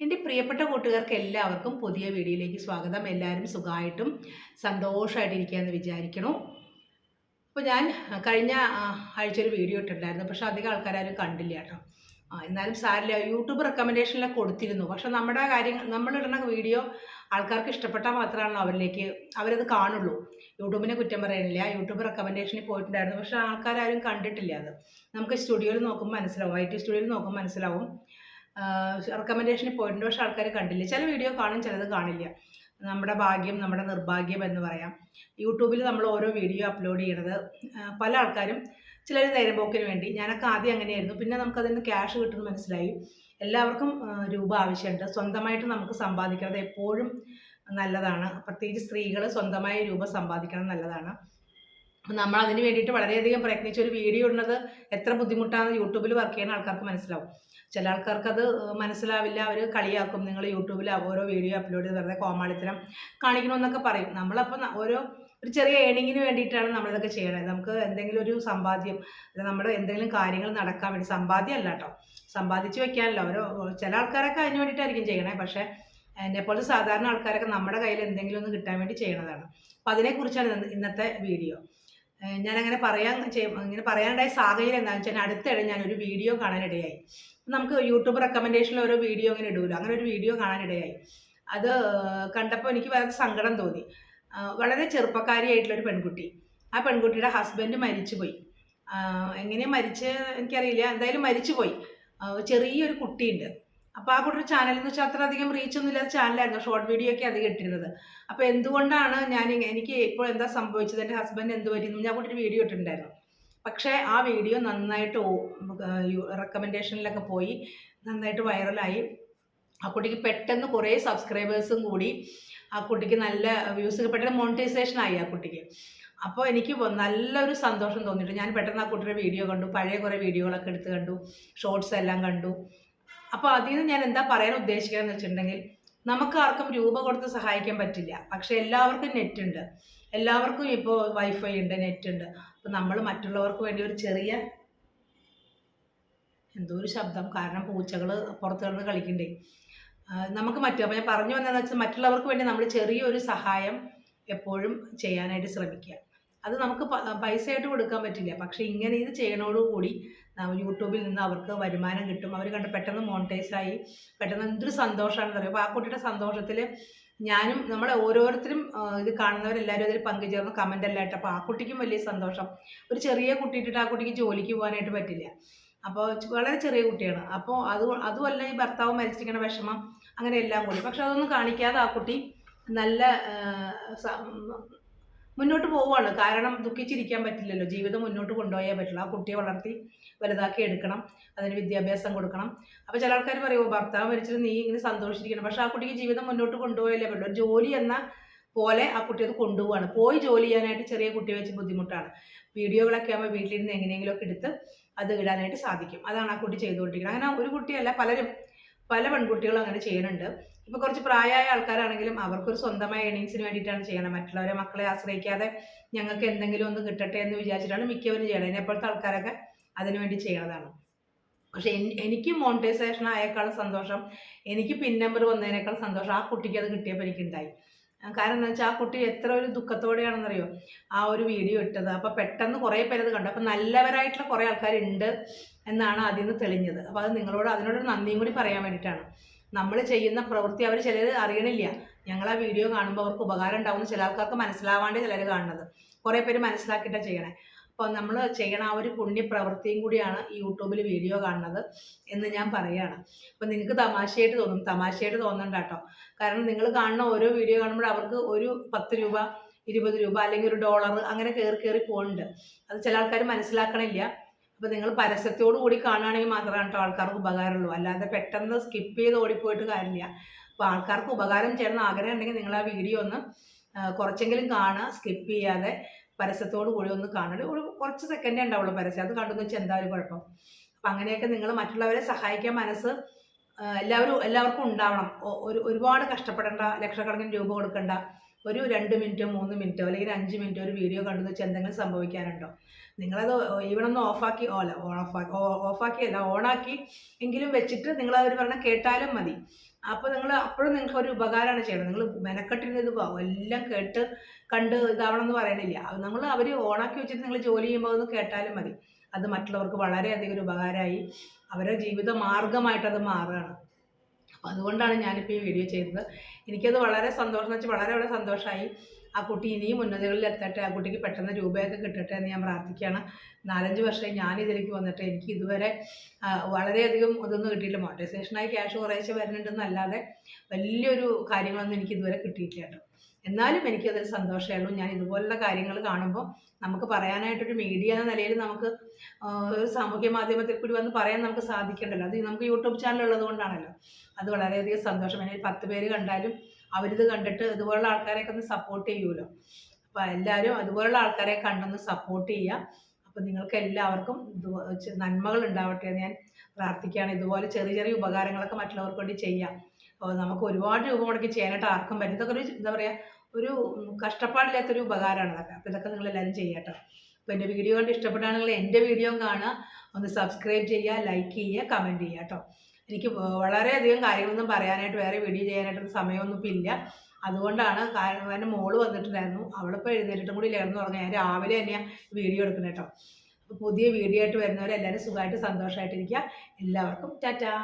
എന്റെ പ്രിയപ്പെട്ട കൂട്ടുകാർക്ക് എല്ലാവർക്കും പുതിയ വീഡിയോയിലേക്ക് സ്വാഗതം. എല്ലാവരും സുഖമായിട്ടും സന്തോഷമായിട്ടിരിക്കുകയെന്ന് വിചാരിക്കണു. അപ്പോൾ ഞാൻ കഴിഞ്ഞ ആഴ്ച ഒരു വീഡിയോ ഇട്ടിട്ടുണ്ടായിരുന്നു. പക്ഷെ അധികം ആൾക്കാരും കണ്ടില്ല കേട്ടോ. എന്നാലും സാരില്ല യൂട്യൂബ് റെക്കമെൻഡേഷനിലൊക്കെ കൊടുത്തിരുന്നു. പക്ഷെ നമ്മുടെ കാര്യങ്ങൾ നമ്മളിടുന്ന വീഡിയോ ആൾക്കാർക്ക് ഇഷ്ടപ്പെട്ടാൽ മാത്രമാണല്ലോ അവരിലേക്ക് അവരത് കാണുള്ളൂ. യൂട്യൂബിനെ കുറ്റം പറയുന്നില്ല. യൂട്യൂബ് റെക്കമെൻഡേഷനിൽ പോയിട്ടുണ്ടായിരുന്നു. പക്ഷെ ആൾക്കാരും കണ്ടിട്ടില്ല അത്. നമുക്ക് സ്റ്റുഡിയോയിൽ നോക്കുമ്പോൾ മനസ്സിലാവും. ഐ ടി സ്റ്റുഡിയോയിൽ നോക്കുമ്പോൾ മനസ്സിലാവും. റെക്കമെൻഡേഷനിൽ പോയിട്ടുണ്ട് പക്ഷെ ആൾക്കാർ കണ്ടില്ല. ചില വീഡിയോ കാണും ചിലത് കാണില്ല. നമ്മുടെ ഭാഗ്യം നമ്മുടെ നിർഭാഗ്യം എന്ന് പറയാം. യൂട്യൂബിൽ നമ്മൾ ഓരോ വീഡിയോ അപ്ലോഡ് ചെയ്യണത് പല ആൾക്കാരും ചിലർ നേരമ്പോക്കിന് വേണ്ടി. ഞാനൊക്കെ ആദ്യം അങ്ങനെയായിരുന്നു. പിന്നെ നമുക്കതിന് ക്യാഷ് കിട്ടുമെന്ന് മനസ്സിലായി. എല്ലാവർക്കും രൂപ ആവശ്യമുണ്ട് സ്വന്തമായിട്ട് നമുക്ക് സമ്പാദിക്കുന്നത് എപ്പോഴും നല്ലതാണ്. പ്രത്യേകിച്ച് സ്ത്രീകൾ സ്വന്തമായി രൂപ സമ്പാദിക്കണം നല്ലതാണ്. നമ്മൾ അതിന് വേണ്ടിയിട്ട് വളരെയധികം പ്രയത്നിച്ച ഒരു വീഡിയോ ഇടുന്നത് എത്ര ബുദ്ധിമുട്ടാണെന്ന് യൂട്യൂബിൽ വർക്ക് ചെയ്യുന്ന ആൾക്കാർക്ക് മനസ്സിലാവും. ചില ആൾക്കാർക്ക് അത് മനസ്സിലാവില്ല അവർ കളിയാക്കും. നിങ്ങൾ യൂട്യൂബിൽ ഓരോ വീഡിയോ അപ്ലോഡ് ചെയ്ത് വെറുതെ കോമാളിത്തരം കാണിക്കണമെന്നൊക്കെ പറയും. നമ്മളപ്പോൾ ന- ഓരോ ഒരു ചെറിയ ഏണിങ്ങിന് വേണ്ടിയിട്ടാണ് നമ്മളിതൊക്കെ ചെയ്യണത്. നമുക്ക് എന്തെങ്കിലും ഒരു സമ്പാദ്യം നമ്മുടെ എന്തെങ്കിലും കാര്യങ്ങൾ നടക്കാൻ വേണ്ടി സമ്പാദ്യം അല്ല കേട്ടോ സമ്പാദിച്ച് വെക്കാനല്ലോ. ഓരോ ചില ആൾക്കാരൊക്കെ അതിന് വേണ്ടിയിട്ടായിരിക്കും ചെയ്യണേ. പക്ഷേ എന്നെപ്പോലെ സാധാരണ ആൾക്കാരൊക്കെ നമ്മുടെ കയ്യിൽ എന്തെങ്കിലും ഒന്ന് കിട്ടാൻ വേണ്ടി ചെയ്യണതാണ്. അപ്പോൾ അതിനെക്കുറിച്ചാണ് ഇന്നത്തെ വീഡിയോ ഞാനങ്ങനെ പറയാൻ ഇങ്ങനെ പറയാനുണ്ടായ സാഹചര്യം എന്താണെന്ന് വെച്ചാൽ അടുത്തിടെ ഒരു വീഡിയോ കാണാനിടയായി. നമുക്ക് യൂട്യൂബ് റെക്കമെൻഡേഷനിൽ ഓരോ വീഡിയോ ഇങ്ങനെ ഇടൂല്ലോ അങ്ങനെ ഒരു വീഡിയോ കാണാനിടയായി. അത് കണ്ടപ്പോൾ എനിക്ക് വളരെ സങ്കടം തോന്നി. വളരെ ചെറുപ്പക്കാരിയായിട്ടുള്ളൊരു പെൺകുട്ടി. ആ പെൺകുട്ടിയുടെ ഹസ്ബൻഡ് മരിച്ചുപോയി. എങ്ങനെ മരിച്ച് എനിക്കറിയില്ല. എന്തായാലും മരിച്ചുപോയി. ചെറിയൊരു കുട്ടിയുണ്ട്. അപ്പോൾ ആ കുട്ടിയുടെ ചാനൽ എന്ന് വെച്ചാൽ അത്ര അധികം റീച്ച് ഒന്നും ഇല്ലാത്ത ചാനലായിരുന്നു ഷോർട്ട് വീഡിയോ ഒക്കെ അധികം ഇട്ടിരുന്നത്. അപ്പോൾ എന്തുകൊണ്ടാണ് ഞാൻ എനിക്ക് ഇപ്പോൾ എന്താ സംഭവിച്ചത്? എന്റെ ഹസ്ബൻഡ് എന്ത് പറ്റിയെന്ന് ഞാൻ ഒരു വീഡിയോ ഇട്ടിട്ടുണ്ടായിരുന്നു. പക്ഷേ ആ വീഡിയോ നന്നായിട്ട് റെക്കമെൻഡേഷനിലൊക്കെ പോയി. നന്നായിട്ട് വൈറലായി ആ കുട്ടിക്ക് പെട്ടെന്ന് കുറേ സബ്സ്ക്രൈബേഴ്സും കൂടി. ആ കുട്ടിക്ക് നല്ല വ്യൂസ് പെട്ടെന്ന് മോണിറ്റൈസേഷൻ ആയി ആ കുട്ടിക്ക്. അപ്പോൾ എനിക്ക് നല്ലൊരു സന്തോഷം തോന്നിയിട്ട് ഞാൻ പെട്ടെന്ന് ആ കുട്ടിയുടെ വീഡിയോ കണ്ടു. പഴയ കുറേ വീഡിയോകളൊക്കെ എടുത്ത് കണ്ടു. ഷോർട്സ് എല്ലാം കണ്ടു. അപ്പോൾ അതിൽ നിന്ന് ഞാൻ എന്താ പറയാൻ ഉദ്ദേശിക്കുകയെന്ന് വെച്ചിട്ടുണ്ടെങ്കിൽ നമുക്ക് ആർക്കും രൂപ കൊടുത്ത് സഹായിക്കാൻ പറ്റില്ല. പക്ഷെ എല്ലാവർക്കും നെറ്റ് ഉണ്ട്. എല്ലാവർക്കും ഇപ്പോൾ വൈഫൈ ഉണ്ട് നെറ്റ് ഉണ്ട്. അപ്പോൾ നമ്മൾ മറ്റുള്ളവർക്ക് വേണ്ടി ഒരു ചെറിയ എന്തോ ഒരു ശബ്ദം കാരണം പൂച്ചകൾ പുറത്ത് കിടന്ന് കളിക്കണ്ടേ. നമുക്ക് മറ്റു അപ്പോൾ ഞാൻ പറഞ്ഞു വന്നതെന്ന് വെച്ചാൽ മറ്റുള്ളവർക്ക് വേണ്ടി നമ്മൾ ചെറിയൊരു സഹായം എപ്പോഴും ചെയ്യാനായിട്ട് ശ്രമിക്കുക. അത് നമുക്ക് പൈസ പൈസയായിട്ട് കൊടുക്കാൻ പറ്റില്ല. പക്ഷെ ഇങ്ങനെ ഇത് ചെയ്യണോടുകൂടി യൂട്യൂബിൽ നിന്ന് അവർക്ക് വരുമാനം കിട്ടും. അവർ കണ്ട് പെട്ടെന്ന് മോണിറ്റൈസ് ആയി. പെട്ടെന്ന് എന്തൊരു സന്തോഷമാണെന്ന് പറയും അപ്പോൾ ആ കുട്ടിയുടെ സന്തോഷത്തിൽ ഞാനും നമ്മളെ ഓരോരുത്തരും ഇത് കാണുന്നവരെല്ലാവരും അതിൽ പങ്കുചേർന്ന് കമന്റ് എല്ലാം ഇട്ട്. അപ്പോൾ ആ കുട്ടിക്കും വലിയ സന്തോഷം. ഒരു ചെറിയ കുട്ടി ആ കുട്ടിക്ക് ജോലിക്ക് പോകാനായിട്ട് പറ്റില്ല. അപ്പോൾ വളരെ ചെറിയ കുട്ടിയാണ്. അപ്പോൾ അത് അതുമല്ല ഈ ഭർത്താവ് മരിച്ചിരിക്കുന്ന വിഷമം അങ്ങനെ എല്ലാം കൂടി. പക്ഷെ അതൊന്നും കാണിക്കാതെ ആ കുട്ടി നല്ല മുന്നോട്ട് പോവുകയാണ്. കാരണം ദുഃഖിച്ചിരിക്കാൻ പറ്റില്ലല്ലോ. ജീവിതം മുന്നോട്ട് കൊണ്ടുപോയേ പറ്റുള്ളൂ. ആ കുട്ടിയെ വളർത്തി വലുതാക്കി എടുക്കണം. അതിന് വിദ്യാഭ്യാസം കൊടുക്കണം. അപ്പോൾ ചില ആൾക്കാർ പറയുമോ ഭർത്താവ് മരിച്ചിട്ട് നീ ഇങ്ങനെ സന്തോഷിച്ചിരിക്കണം. പക്ഷേ ആ കുട്ടിക്ക് ജീവിതം മുന്നോട്ട് കൊണ്ടുപോയാലേ പറ്റുള്ളൂ. ജോലി എന്ന പോലെ ആ കുട്ടി അത് കൊണ്ടുപോവാണ്. പോയി ജോലി ചെയ്യാനായിട്ട് ചെറിയ കുട്ടി വെച്ച് ബുദ്ധിമുട്ടാണ്. വീഡിയോകളൊക്കെ ആകുമ്പോൾ വീട്ടിലിരുന്ന് എങ്ങനെയെങ്കിലുമൊക്കെ എടുത്ത് അത് ഇടാനായിട്ട് സാധിക്കും. അതാണ് ആ കുട്ടി ചെയ്തുകൊണ്ടിരിക്കുന്നത്. അങ്ങനെ ഒരു കുട്ടിയല്ല പലരും പല പെൺകുട്ടികളും അങ്ങനെ ചെയ്യുന്നുണ്ട്. ഇപ്പോൾ കുറച്ച് പ്രായമായ ആൾക്കാരാണെങ്കിലും അവർക്കൊരു സ്വന്തമായ ഏണിങ്സിന് വേണ്ടിയിട്ടാണ് ചെയ്യണം മറ്റുള്ളവരെ മക്കളെ ആശ്രയിക്കാതെ ഞങ്ങൾക്ക് എന്തെങ്കിലും ഒന്ന് കിട്ടട്ടെ എന്ന് വിചാരിച്ചിട്ടാണ് മിക്കവരും ചെയ്യണത്. എന്നെപ്പോഴത്തെ ആൾക്കാരൊക്കെ അതിനുവേണ്ടി ചെയ്യണതാണ്. പക്ഷെ എനിക്ക് മോണിറ്റൈസേഷൻ ആയേക്കാളും സന്തോഷം എനിക്ക് പിൻ നമ്പർ വന്നതിനേക്കാൾ സന്തോഷം ആ കുട്ടിക്ക് അത് കിട്ടിയപ്പോൾ എനിക്കുണ്ടായി. കാരണം എന്താ വെച്ചാൽ ആ കുട്ടി എത്ര ഒരു ദുഃഖത്തോടെയാണെന്നറിയോ? ആ ഒരു വീഡിയോ ഇട്ടത്. അപ്പോൾ പെട്ടെന്ന് കുറേ പേരത് കണ്ടു. അപ്പോൾ നല്ലവരായിട്ടുള്ള കുറേ ആൾക്കാരുണ്ട്. എന്നാണ് അതിൽ നിന്ന് തെളിഞ്ഞത്. അപ്പോൾ അത് നിങ്ങളോട് അതിനോടൊരു നന്ദിയും കൂടി പറയാൻ വേണ്ടിയിട്ടാണ്. നമ്മൾ ചെയ്യുന്ന പ്രവൃത്തി അവർ ചിലർ അറിയണില്ല. ഞങ്ങൾ ആ വീഡിയോ കാണുമ്പോൾ അവർക്ക് ഉപകാരം ഉണ്ടാവുമെന്ന് ചില ആൾക്കാർക്ക് മനസ്സിലാവാണ്ട് ചിലർ കാണുന്നത്. കുറേ പേര് മനസ്സിലാക്കിയിട്ടാണ് ചെയ്യണേ. അപ്പോൾ നമ്മൾ ചെയ്യണ ആ ഒരു പുണ്യ പ്രവൃത്തിയും കൂടിയാണ് ഈ യൂട്യൂബിൽ വീഡിയോ കാണുന്നത് എന്ന് ഞാൻ പറയുകയാണ് അപ്പോൾ നിങ്ങൾക്ക് തമാശയായിട്ട് തോന്നും. തമാശയായിട്ട് തോന്നണ്ട കേട്ടോ കാരണം നിങ്ങൾ കാണുന്ന ഓരോ വീഡിയോ കാണുമ്പോൾ അവർക്ക് ഒരു പത്ത് രൂപ ഇരുപത് രൂപ അല്ലെങ്കിൽ ഒരു ഡോളർ അങ്ങനെ കയറി കയറി പോകുന്നുണ്ട് അത് ചില ആൾക്കാർ മനസ്സിലാക്കണില്ല. അപ്പോൾ നിങ്ങൾ പരസ്യത്തോടു കൂടി കാണുകയാണെങ്കിൽ മാത്രമാണ് കേട്ടോ ആൾക്കാർക്ക് ഉപകാരമുള്ളൂ. അല്ലാതെ പെട്ടെന്ന് സ്കിപ്പ് ചെയ്ത് ഓടിപ്പോയിട്ട് കാര്യമില്ല. അപ്പോൾ ആൾക്കാർക്ക് ഉപകാരം ചെയ്യണം ആഗ്രഹം ഉണ്ടെങ്കിൽ നിങ്ങൾ ആ വീഡിയോ ഒന്ന് കുറച്ചെങ്കിലും കാണുക സ്കിപ്പ് ചെയ്യാതെ പരസ്യത്തോടു കൂടി ഒന്ന് കാണുക. ഒരു കുറച്ച് സെക്കൻഡേ ഉണ്ടാവുള്ളൂ പരസ്യം. അത് കണ്ടു വെച്ചാൽ എന്താ ഒരു കുഴപ്പം? അപ്പം അങ്ങനെയൊക്കെ നിങ്ങൾ മറ്റുള്ളവരെ സഹായിക്കാൻ മനസ്സ് എല്ലാവരും എല്ലാവർക്കും ഉണ്ടാവണം. ഒരു ഒരുപാട് കഷ്ടപ്പെടേണ്ട ലക്ഷക്കണക്കിന് രൂപ കൊടുക്കണ്ട ഒരു രണ്ട് മിനിറ്റോ മൂന്ന് മിനിറ്റോ അല്ലെങ്കിൽ അഞ്ച് മിനിറ്റോ ഒരു വീഡിയോ കണ്ടു വെച്ചാൽ എന്തെങ്കിലും സംഭവിക്കാനുണ്ടോ? നിങ്ങളത് ഈവണൊന്ന് ഓഫാക്കി ഓല ഓഫാക്കി ഓഫാക്കിയല്ല ഓണാക്കി എങ്കിലും വെച്ചിട്ട് നിങ്ങൾ അവർ പറഞ്ഞ കേട്ടാലും മതി. അപ്പോൾ നിങ്ങൾ അപ്പോഴും നിങ്ങൾക്ക് ഒരു ഉപകാരമാണ് ചെയ്യണം നിങ്ങൾ മെനക്കെട്ടിരുന്നത് എല്ലാം കേട്ട് കണ്ട് ഇതാവണം എന്ന് പറയണില്ല നമ്മൾ അവർ ഓണാക്കി വെച്ചിട്ട് നിങ്ങൾ ജോലി ചെയ്യുമ്പോൾ ഒന്ന് കേട്ടാലും മതി. അത് മറ്റുള്ളവർക്ക് വളരെയധികം ഒരു ഉപകാരമായി. അവരുടെ ജീവിത മാർഗമായിട്ട് അത് മാറുകയാണ്. അപ്പോൾ അതുകൊണ്ടാണ് ഞാനിപ്പോൾ ഈ വീഡിയോ ചെയ്തത്. എനിക്കത് വളരെ സന്തോഷം വെച്ചാൽ വളരെ വളരെ സന്തോഷമായി ആ കുട്ടി ഇനിയും ഉന്നതികളിൽ എത്തട്ടെ ആ കുട്ടിക്ക് പെട്ടെന്ന് രൂപയൊക്കെ കിട്ടട്ടെ എന്ന് ഞാൻ പ്രാർത്ഥിക്കുകയാണ്. നാലഞ്ച് വർഷമായി ഞാൻ ഇതിലേക്ക് വന്നിട്ട് എനിക്ക് ഇതുവരെ വളരെയധികം ഇതൊന്നും കിട്ടിയില്ല മോട്ടിവേഷനായി ക്യാഷ് കുറേശ്ശെ വരുന്നുണ്ടെന്നല്ലാതെ വലിയൊരു കാര്യങ്ങളൊന്നും എനിക്ക് ഇതുവരെ കിട്ടിയിട്ടില്ല കേട്ടോ. എന്നാലും എനിക്കതിൽ സന്തോഷമേ ഉള്ളൂ ഞാൻ ഇതുപോലുള്ള കാര്യങ്ങൾ കാണുമ്പോൾ നമുക്ക് പറയാനായിട്ടൊരു മീഡിയ എന്ന നിലയിൽ നമുക്ക് ഒരു സാമൂഹ്യ മാധ്യമത്തിൽ കൂടി വന്ന് പറയാൻ നമുക്ക് സാധിക്കണ്ടല്ലോ. അത് നമുക്ക് യൂട്യൂബ് ചാനൽ ഉള്ളത് കൊണ്ടാണല്ലോ. അത് വളരെയധികം സന്തോഷം. എന്നെ പത്ത് പേര് കണ്ടാലും അവരിത് കണ്ടിട്ട് ഇതുപോലുള്ള ആൾക്കാരെയൊക്കെ ഒന്ന് സപ്പോർട്ട് ചെയ്യുമല്ലോ അപ്പോൾ എല്ലാവരും അതുപോലുള്ള ആൾക്കാരെ കണ്ടൊന്ന് സപ്പോർട്ട് ചെയ്യുക. അപ്പോൾ നിങ്ങൾക്ക് എല്ലാവർക്കും നന്മകൾ ഉണ്ടാവട്ടെ എന്ന് ഞാൻ പ്രാർത്ഥിക്കുകയാണ്. ഇതുപോലെ ചെറിയ ചെറിയ ഉപകാരങ്ങളൊക്കെ മറ്റുള്ളവർക്ക് വേണ്ടി ചെയ്യാം. നമുക്ക് ഒരുപാട് രൂപ മുടക്കി ചെയ്യാനായിട്ട് ആർക്കും പറ്റും ഇതൊക്കെ ഒരു എന്താ പറയുക ഒരു കഷ്ടപ്പാടില്ലാത്തൊരു ഉപകാരമാണ് ഇതൊക്കെ. അപ്പോൾ ഇതൊക്കെ നിങ്ങൾ എല്ലാവരും ചെയ്യട്ടോ. അപ്പോൾ എന്റെ വീഡിയോ കണ്ട് ഇഷ്ടപ്പെട്ടാണെങ്കിൽ എന്റെ വീഡിയോ കാണുക. ഒന്ന് സബ്സ്ക്രൈബ് ചെയ്യുക ലൈക്ക് ചെയ്യുക കമന്റ് ചെയ്യുക കേട്ടോ. എനിക്ക് വളരെയധികം കാര്യങ്ങളൊന്നും പറയാനായിട്ട് വേറെ വീഡിയോ ചെയ്യാനായിട്ടൊന്നും സമയമൊന്നും ഇപ്പം ഇല്ല. അതുകൊണ്ടാണ് കാരണം എന്റെ മോൾ വന്നിട്ടുണ്ടായിരുന്നു. അവളിപ്പോൾ എഴുന്നേറ്റിട്ടും കൂടി ഇല്ലായിരുന്നു തുടങ്ങി ഞാൻ രാവിലെ തന്നെയാണ് വീഡിയോ എടുക്കുന്നത് കേട്ടോ. അപ്പോൾ പുതിയ വീഡിയോ ആയിട്ട് വരുന്നവരെല്ലാവരും സുഖമായിട്ട് സന്തോഷമായിട്ടിരിക്കുക എല്ലാവർക്കും ടാറ്റാ.